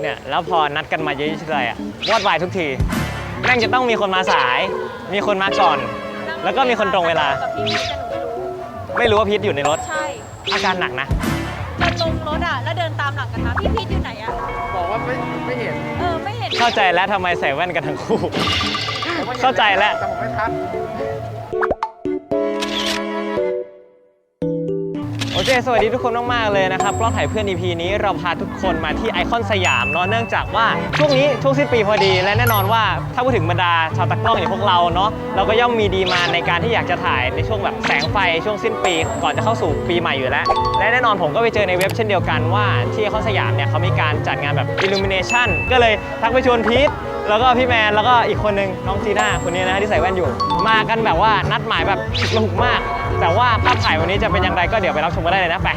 เนี่ยแล้วพอนัดกันมาเยอะๆเลยอะวอดวายทุกทีแม่งจะต้องมีคนมาสาย มีคนมาก่อน แล้วก็มีคนตรงเวลา กับพี่แต่หนูไม่รู้ ไม่รู้ว่าพีทอยู่ในรถใช่อาการหนักนะเดินลงรถอะ แล้วเดินตามหลังกันมาพี่พีทอยู่ไหนอะ บอกว่าไม่ไม่เห็นเออ ไม่เห็น เข้าใจแล้วทำไมใส่แว่นกันทั้งคู่ เข้าใจแล้ว แต่ผมไม่ทัก เคสวัสดีทุกคนมากๆเลยนะครับกล้องถ่ายเพื่อน EP นี้เราพาทุกคนมาที่ไอคอนสยามเนาะเนื่องจากว่าช่วงนี้ช่วงสิ้นปีพอดี และแน่นอนว่าถ้าพูดถึงบรรดาชาวตากล้องอย่างพวกเราเนาะเราก็ย่อมมีดีมาในการที่อยากจะถ่ายในช่วงแบบแสงไฟช่วงสิ้นปี ก่อนจะเข้าสู่ปีใหม่อยู่แล้ว และแน่นอนผมก็ไปเจอในเว็บเช่นเดียวกันว่าที่ไอคอนสยามเนี่ยเขามีการจัดงานแบบ Illumination ก็เลยทักไปชวนพีท แล้วก็พี่แมนแล้วก็อีกคนนึงน้องจีน่าคนนี้นะที่ใส่แว่นอยู่ มากันแบบว่านัดหมายแบบฉุกละหุกมาก แต่ว่าภาพถ่ายวันนี้จะเป็นอย่างไรก็เดี๋ยวไปรับชมกันได้เลยนะไป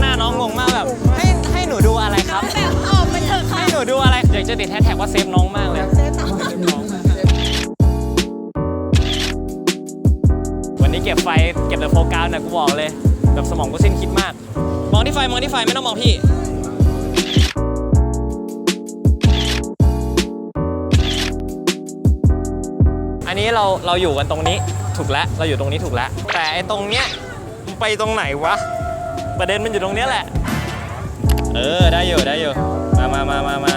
หน้าน้องงงมากแบบให้ให้หนูดูอะไรครับแบบออกไปเถอะค่ะให้หนูดูอะไรอยากจะติดแฮชแท็กว่าเซฟน้องมากเลยวันนี้เก็บไฟเก็บแต่โฟกัสนะกูบอกเลยแบบสมองกูสิ้นคิดมาก มองที่ไฟมองที่ไฟไม่ต้องมองพี่ นี้เราเราอยู่กันตรงนี้ถูกแล้วเราอยู่ตรงนี้ถูกแล้ว แต่ไอ้ตรงเนี้ยมันไปตรงไหนวะ ประเด็นมันอยู่ตรงเนี้ยแหละ เออได้อยู่ได้อยู่มามามามามา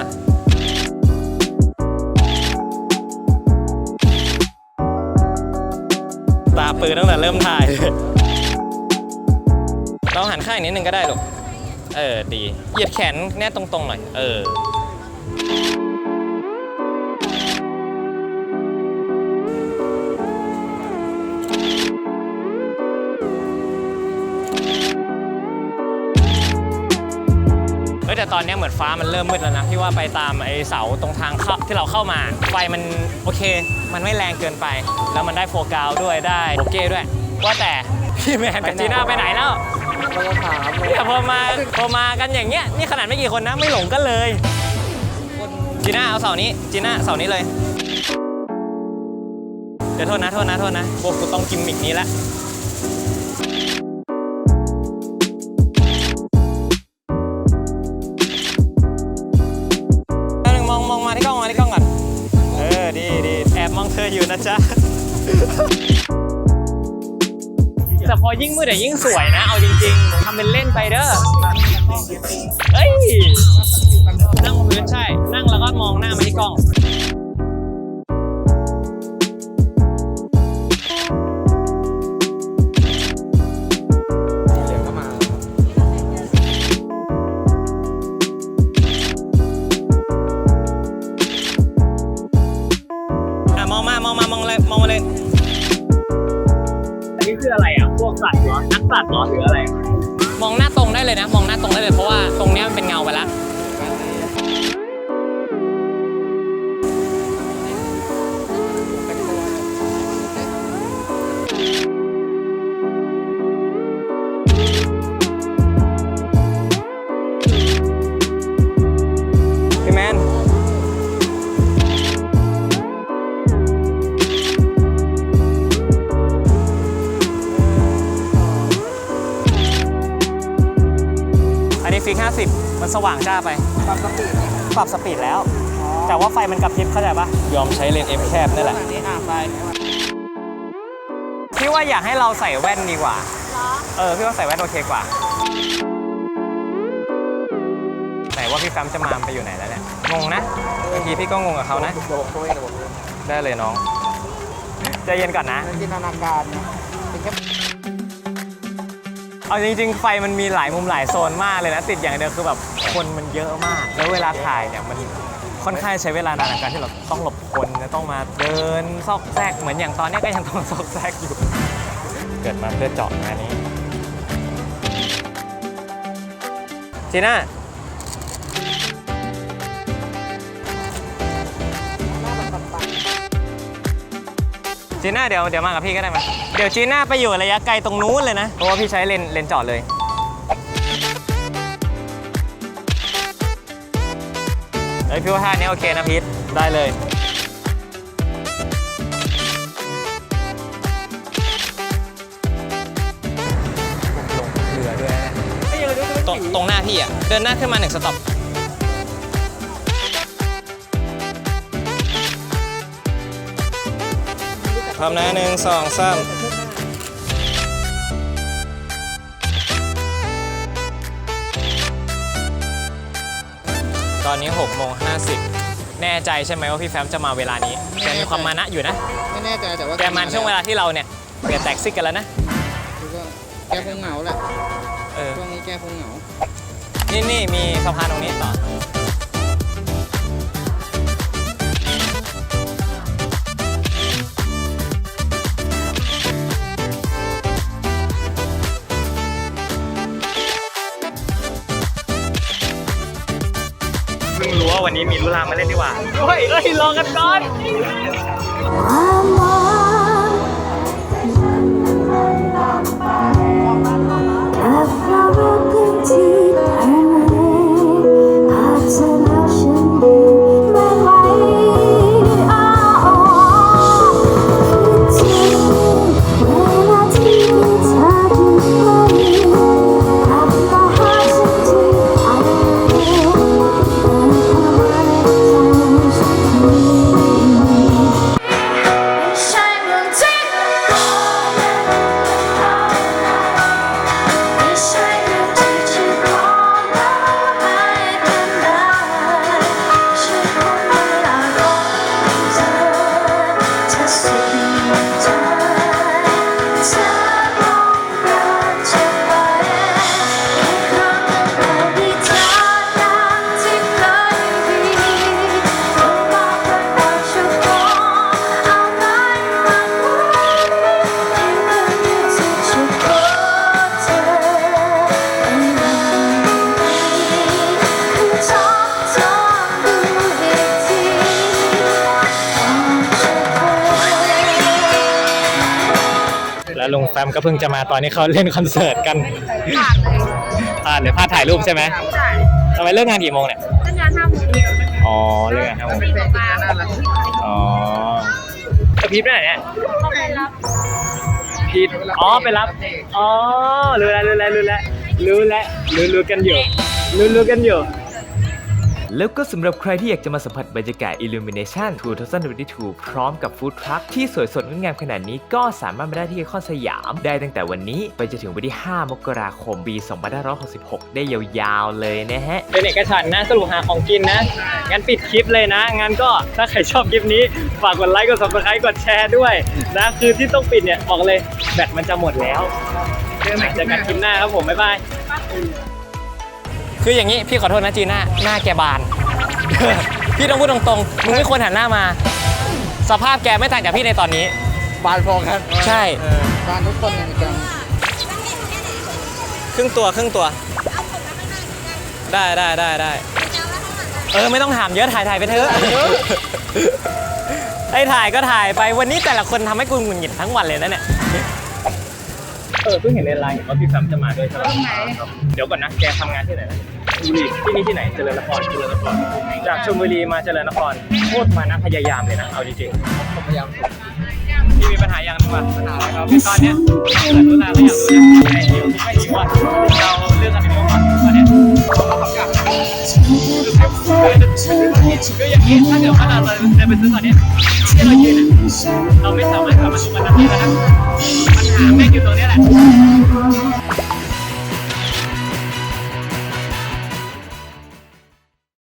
ตาปืนตั้งแต่เริ่มถ่ายเลยเราหันข้างอีกนิดนึงก็ได้ลูก เออ ดี เหยียดแขนแน่ตรงๆหน่อย เออ แต่ตอนนี้เหมือนฟ้ามันเริ่มมืดแล้วนะที่ว่าไปตามไอ้เสาตรงทางเข้าที่เราเข้ามา ไฟมันโอเค มันไม่แรงเกินไป แล้วมันได้โฟกัสด้วยได้โอเคด้วยว่าแต่พี่แมนกับจีน่าไปไหนแล้วเราจะถามเลยเนี่ยพอมาพอมากันอย่างเงี้ยนี่ขนาดไม่กี่คนนะไม่หลงกันเลยจีน่าเอาเสานี้จีน่าเสานี้เลยเดี๋ยวโทษนะโทษนะโทษนะพวกกูต้องกิมมิกนี้ละ แอบมองเธออยู่นะจ๊ะ แต่พอยิ่งมืดอะยิ่งสวยนะ เอาจริงๆทำเป็นเล่นไปเด้อเฮ้ยนั่งบนพื้นใช่ คืออะไรอะพวกสัตว์เหรอนักสัตว์เหรอหรืออะไร มองหน้าตรงได้เลยนะ มองหน้าตรงได้เลยเพราะว่าตรงเนี้ยมันเป็นเงาไปแล้ว 50 มันสว่างจ้าไป ปรับสปีดเนี่ยปรับสปีดแล้ว แต่ว่าไฟมันกระพริบเข้าใจปะยอมใช้เลนส์ F แคบนั่นแหละอันนี้อะไปพี่ว่าอยากให้เราใส่แว่นดีกว่าเหรอเออ พี่ว่าใส่แว่นโอเคกว่า ไหนว่าพี่แฟมจะมาไปอยู่ไหนแล้วเนี่ย งงนะบางทีพี่ก็งงกับเขานะโดดโดยโดดได้เลยน้อง ใจเย็นก่อนนะ เป็นจินตนาการนะเป็นแค่ เอาจริง ๆ ไฟมันมีหลายมุมหลายโซนมากเลยนะ ติดอย่างเดียวคือแบบคนมันเยอะมาก แล้วเวลาถ่ายเนี่ยมันค่อนข้างใช้เวลานานในการที่เราต้องหลบคนจะต้องมาเดินซอกแซกเหมือนอย่างตอนนี้ก็ยังต้องซอกแซกอยู่ เกิดมาเพื่อเจาะงานนี้จีน่าหน้าแบบปันจีน่าเดี๋ยวเดี๋ยวมากับพี่ก็ได้ไหม เดี๋ยวจีน่าไปอยู่ระยะไกลตรงนู้นเลยนะ เพราะว่าพี่ใช้เลนเลนจอดเลย เอ้ยพี่ว่าท่านี้โอเคนะพีทได้เลยลงเรือด้วยนะไม่อย่าเลยด้วยตรงหน้าพี่อะเดินหน้าขึ้นมาหนึ่งสต็อปพร้อมนะหนึ่งสองสาม อนนี้6โมง50แน่ใจใช่ไหมว่าพี่แฟมจะมาเวลานี้แกมีความมานะอยู่นะ ไม่แน่ใจแต่ว่าแกมันช่วงเวลาที่เราเนี่ยเปลี่ยนแตกซิกกันแล้วนะคือก็แกคงเหงาแหละเออช่วงนี้แกคงเหงา นี่นี่มีสะพานตรงนี้ต่อ ว่าวันนี้มีลุลามาเล่นดีกว่าเฮ้ยเฮ้ยรอกันก่อน แล้วลุงแฟมก็เพิ่งจะมาตอนนี้เขาเล่นคอนเสิร์ตกันผ่านเลยพลาดถ่ายรูปใช่ไหมใช่ทำไมเลิกงานกี่โมงเนี่ยสัญญาณห้าโมงอ๋อเลิกงานห้าโมงสี่กว่าอ๋อเออพีทไปไหนเนี่ยเขาไปรับพีทอ๋อไปรับอ๋อรู้แล้วรู้แล้วรู้แล้วรู้แล้วรู้รู้กันอยู่รู้รู้กันอยู่ แล้วก็สำหรับใครที่อยากจะมาสัมผัสบรรยากาศ Illumination 2022 พร้อมกับฟู้ดทรัคที่สวยสดงดงามขนาดนี้ก็สามารถมาได้ที่ไอคอนสยาม ได้ตั้งแต่วันนี้ไปจนถึงวันที่ 5 มกราคมปี 2566 ได้ยาวๆเลยนะฮะ เป็นเอกฉันท์นะสรุปหาของกินนะ งั้นปิดคลิปเลยนะ งั้นก็ถ้าใครชอบคลิปนี้ ฝากกดไลค์กด subscribe กดแชร์ด้วยนะ คือที่ต้องปิดเนี่ยบอกเลยแบตมันจะหมดแล้วเจอกันคลิปหน้าครับผมบ๊ายบาย คืออย่างนี้พี่ขอโทษนะจีน่าหน้าแกบาน พี่ต้องพูดตรงๆมึงไม่ควรหันหน้ามา สภาพแกไม่ต่างจากพี่ในตอนนี้ บานพอกันใช่ เออบานทุกคนเหมือนกันครึ่งตัวครึ่งตัว ได้ได้ได้ได้เออไม่ต้องถามเยอะถ่ายถ่ายไปเถอะไอ้ถ่ายก็ถ่ายไปวันนี้แต่ละคนทำให้กูหงุดหงิดทั้งวันเลยนะเนี่ย เออเพิ่งเห็นในไลน์เห็นว่าพี่แฟมจะมาด้วยใช่ไหมเดี๋ยวก่อนนะแกทำงานที่ไหนนะ ชลบุรีที่นี่ที่ไหนเจริญนครเจริญนครจากชลบุรีมาเจริญนครโคตรมานะพยายามเลยนะเอาจริงผมพยายามสุดพี่มีปัญหาอย่างหนึงว่ะปัญหาอะไรครับตอนเนี้ยเกิดรู้แล้วก็อยากรู้นะไอ้หิวคิดไม่หิวอะเราเลือกกันไปดีกว่าตอนเนี้ยคืออย่างนี้ถ้าเกิดว่าเราเดินไปซื้อตอนนี้ที่เรายืนเราไม่สามารถกลับมาถึงวันนั้นได้แล้วนะปัญหาแม่งอยู่ตรงเนี้ยแหละ